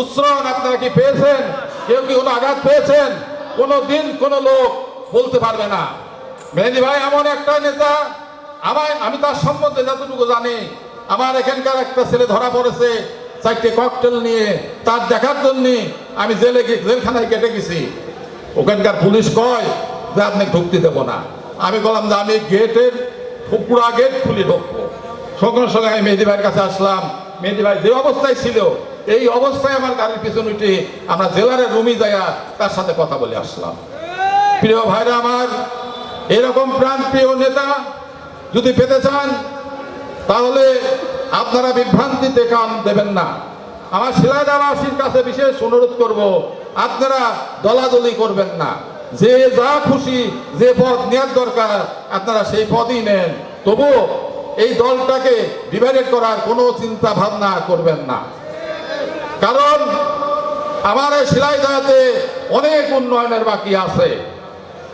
উৎসরণ আপনারা কি পেয়েছেন? কেউ কি কোনো আঘাত পেয়েছেন? কোনো দিন কোনো লোক বলতে পারবে না। মেহেদি ভাই, এমন একটা নেতা আমার আমি তার সম্বন্ধে যতটুকু জানি, আমার এখানকার একটা ছেলে ধরা পড়েছে চারটে ককটেল নিয়ে। তার দেখার জন্য আমি জেলে জেলখানায় কেটে গেছি। ওখানকার পুলিশ কয়, যে আপনি ঢুকতে দেবো না। আমি বললাম, যে আমি গেটের পুরা গেট খুলে ঢুকবো। সঙ্গে সঙ্গে আমি মেহেদি ভাইয়ের কাছে আসলাম। মেহেদি ভাই যে অবস্থায় ছিল এই অবস্থায় আমার গাড়ির পিছনে উঠে আমরা জেলারের রুমি যাইয়া তার সাথে কথা বলে আসলাম। প্রিয় ভাইরা আমার, এরকম প্রাণপ্রিয় নেতা যদি পেতে চান, তাহলে আপনারা বিভ্রান্তিতে কান দেবেন না। আমার শিলাদাবাসীর কাছে বিশেষ অনুরোধ করব, আপনারা দলাদলি করবেন না। যে যা খুশি, যে পদ নেওয়ার দরকার, আপনারা সেই পদই নেন। তবুও এই দলটাকে ডিভাইডেড করার কোনো চিন্তা ভাবনা করবেন না। কারণ আমার এই শিলাইদাতে অনেক উন্নয়নের বাকি আছে।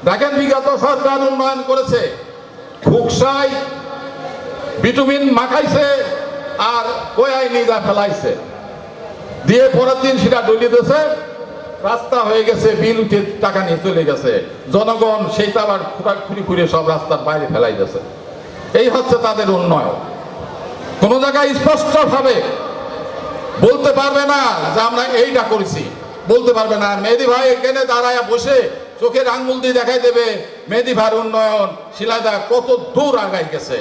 দেখেন বিগত সরকার উন্নয়ন করেছে, খুকসাই, বিটুমিন মাখাইছে আর কয়াই নিজা ফেলাইছে। দিয়ে পরের দিন সেটা ডলিয়ে দিয়েছে, রাস্তা হয়ে গেছে, বিল উঠে টাকা নিয়ে চলে গেছে। জনগণ সেইটা আবার খুঁড়ি খুঁড়ে সব রাস্তার বাইরে ফেলাই দিয়েছে। এই হচ্ছে তাদের উন্নয়ন। কোন জায়গায় স্পষ্ট ভাবে বলতে পারবে না যে আমরা এইটা করেছি। বলতে পারবে না। মেহেদি ভাই এখানে দাঁড়ায় বসে চোখের আঙ্গুল দিয়ে দেখাই দেবে, মেহেদি ভাইয়ের উন্নয়ন, শিলাদা কত দূর আগাই গেছে।